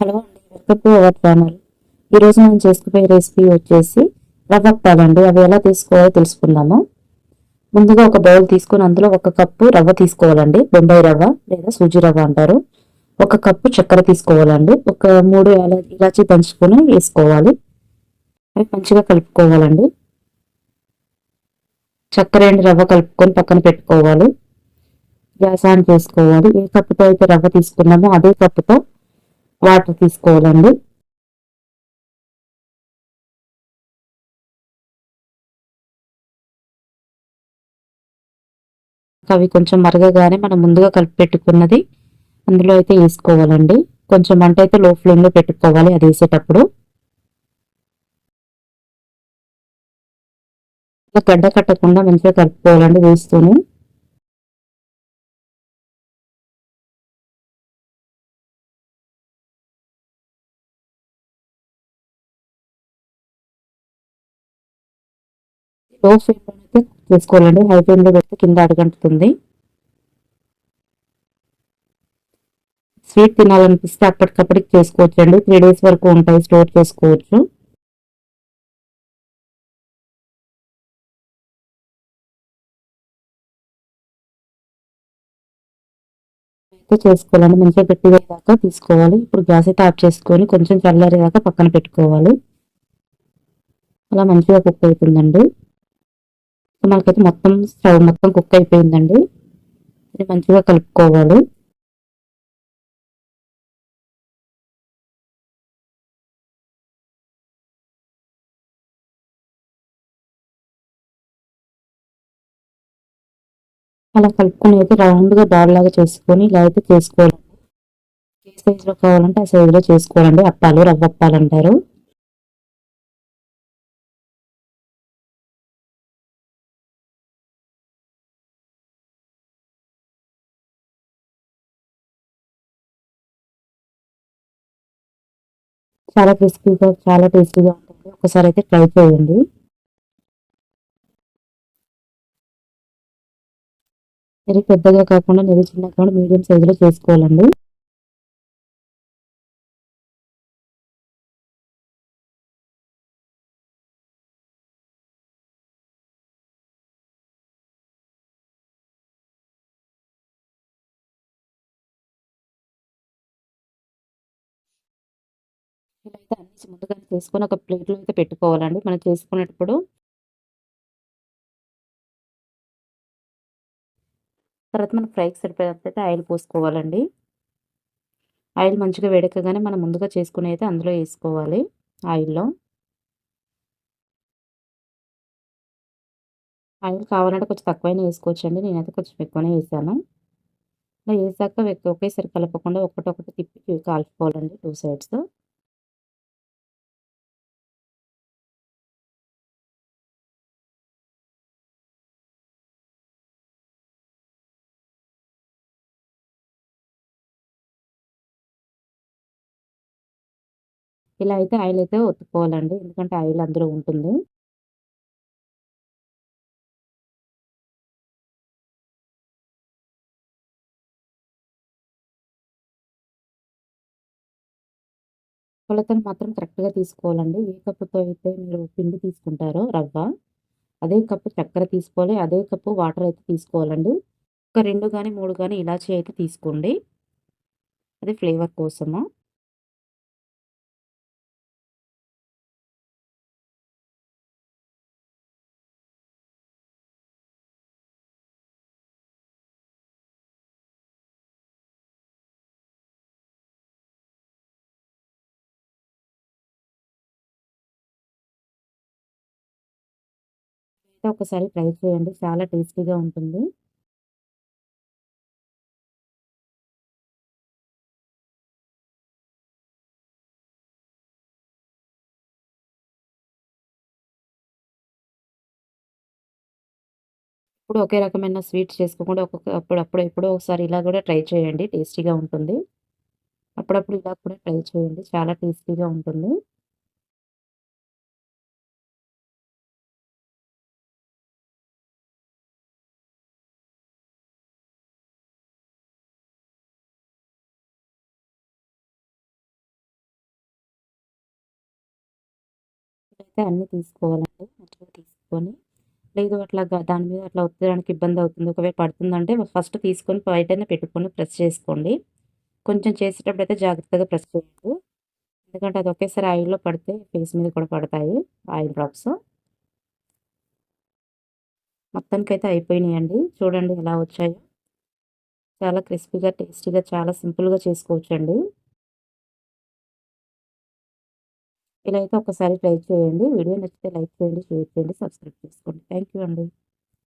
Hello అండి welcome to our channel. ఈరోజు మనం చేసుకుపోయే రెసిపీ వచ్చేసి రవ్వ అప్పాలండి అవి ఎలా తీసుకోవాలో తెలుసుకుందాము. ముందుగా ఒక బౌల్ తీసుకొని అందులో ఒక కప్పు రవ్వ తీసుకోవాలండి. బొంబాయి రవ్వ లేదా సూజీ రవ్వ అంటారు. ఒక కప్పు చక్కెర తీసుకోవాలండి. ఒక మూడు ఇలా ఇలాచి పంచుకొని వేసుకోవాలి. అవి మంచిగా కలుపుకోవాలండి. చక్కెర అండ్ రవ్వ కలుపుకొని పక్కన పెట్టుకోవాలి. గ్యాస్ ఆన్ చేసుకోవాలి. ఏ కప్పుతో అయితే రవ్వ తీసుకున్నామో అదే కప్పుతో వాటర్ తీసుకోవాలండి. అవి కొంచెం మరగగానే మనం ముందుగా కలిపి పెట్టుకున్నది అందులో అయితే వేసుకోవాలండి. కొంచెం మంట అయితే లో ఫ్లేమ్లో పెట్టుకోవాలి అది వేసేటప్పుడు. గడ్డ కట్టకుండా మంచిగా కలుపుకోవాలండి వేస్తూనే. లో ఫ్లేమ్లో అయితే చేసుకోవాలండి హై ఫ్లేమ్లో పెడితే కింద అడగంటుతుంది. స్వీట్ తినాలనిపిస్తే అప్పటికప్పటికి చేసుకోవచ్చు అండి త్రీ డేస్ వరకు ఉంటాయి. స్టోర్ చేసుకోవచ్చు. అయితే చేసుకోవాలండి. మంచిగా గట్టిగా దాకా తీసుకోవాలి. ఇప్పుడు గ్యాస్ అయితే ఆఫ్ చేసుకొని కొంచెం చల్లారేదాకా పక్కన పెట్టుకోవాలి. అలా మంచిగా కుక్ అవుతుందండి. మనకైతే మొత్తం స్టవ్ మొత్తం కుక్ అయిపోయిందండి. ఇది మంచిగా కలుపుకోవాలి. అలా కలుపుకొని అయితే రౌండ్గా బాల్ లాగా చేసుకొని ఇలా అయితే చేసుకోవాలండి ఏ సైజులో కావాలంటే ఆ సైజులో చేసుకోవాలండి. అప్పాలు రవ్వ అప్పాలు అంటారు. చాలా క్రిస్పీగా చాలా టేస్టీగా ఉంటుంది ఒకసారి అయితే ట్రై చేయండి. మరి పెద్దగా కాకుండా నెరి చిన్నగా కాకుండా మీడియం సైజులో చేసుకోవాలండి. ఇలా అయితే అన్ని ముందుగానే చేసుకొని ఒక ప్లేట్లో అయితే పెట్టుకోవాలండి. మనం చేసుకునేటప్పుడు తర్వాత మనం ఫ్రైకి సరిపోయేటైతే ఆయిల్ పోసుకోవాలండి. ఆయిల్ మంచిగా వేడెక్కగానే మనం ముందుగా చేసుకుని అయితే అందులో వేసుకోవాలి ఆయిల్లో. ఆయిల్ కావాలంటే కొంచెం తక్కువైనా వేసుకోవచ్చండి. నేనైతే కొంచెం ఎక్కువనే వేసాను. ఇలా వేసాక ఒకేసారి కలపకుండా ఒకటొకటి తిప్పి కాల్చుకోవాలండి. Two sides. ఇలా అయితే ఆయిల్ అయితే ఒత్తుకోవాలండి. ఎందుకంటే ఆయిల్ అందులో ఉంటుంది. కొలతలు మాత్రం కరెక్ట్గా తీసుకోవాలండి. ఏ కప్పుతో అయితే మీరు పిండి తీసుకుంటారో రవ్వ అదే కప్పు చక్కెర తీసుకోవాలి. అదే కప్పు వాటర్ అయితే తీసుకోవాలండి. ఒక రెండు కానీ మూడు కానీ ఇలాచీ అయితే తీసుకోండి. అది ఫ్లేవర్ కోసము. ఒకసారి ట్రై చేయండి. చాలా టేస్టీగా ఉంటుంది. ఇప్పుడు ఒకే రకమైన స్వీట్స్ చేసుకోకుండా ఒక్కొక్క అప్పుడప్పుడు ఎప్పుడో ఒకసారి ఇలా కూడా ట్రై చేయండి. టేస్టీగా ఉంటుంది. అప్పుడప్పుడు ఇలా కూడా ట్రై చేయండి. చాలా టేస్టీగా ఉంటుంది. అయితే అన్నీ తీసుకోవాలండి. మంచిగా తీసుకొని లేదు అట్లా దాని మీద అట్లా ఒత్తడానికి ఇబ్బంది అవుతుంది. ఒకవేళ పడుతుందంటే ఫస్ట్ తీసుకొని బయటనే పెట్టుకొని ప్రెస్ చేసుకోండి. కొంచెం చేసేటప్పుడు అయితే జాగ్రత్తగా ప్రెస్ చేయండి. ఎందుకంటే అది ఒకేసారి ఆయిల్లో పడితే ఫేస్ మీద కూడా పడతాయి ఆయిల్ డ్రాప్స్. మొత్తానికైతే అయిపోయినాయండి. చూడండి ఎలా వచ్చాయో. చాలా క్రిస్పీగా టేస్టీగా చాలా సింపుల్గా చేసుకోవచ్చండి. ఇలా అయితే ఒకసారి ట్రై చేయండి. వీడియో నచ్చితే లైక్ చేయండి షేర్ చేయండి సబ్స్క్రైబ్ చేసుకోండి. థ్యాంక్ యూ అండి.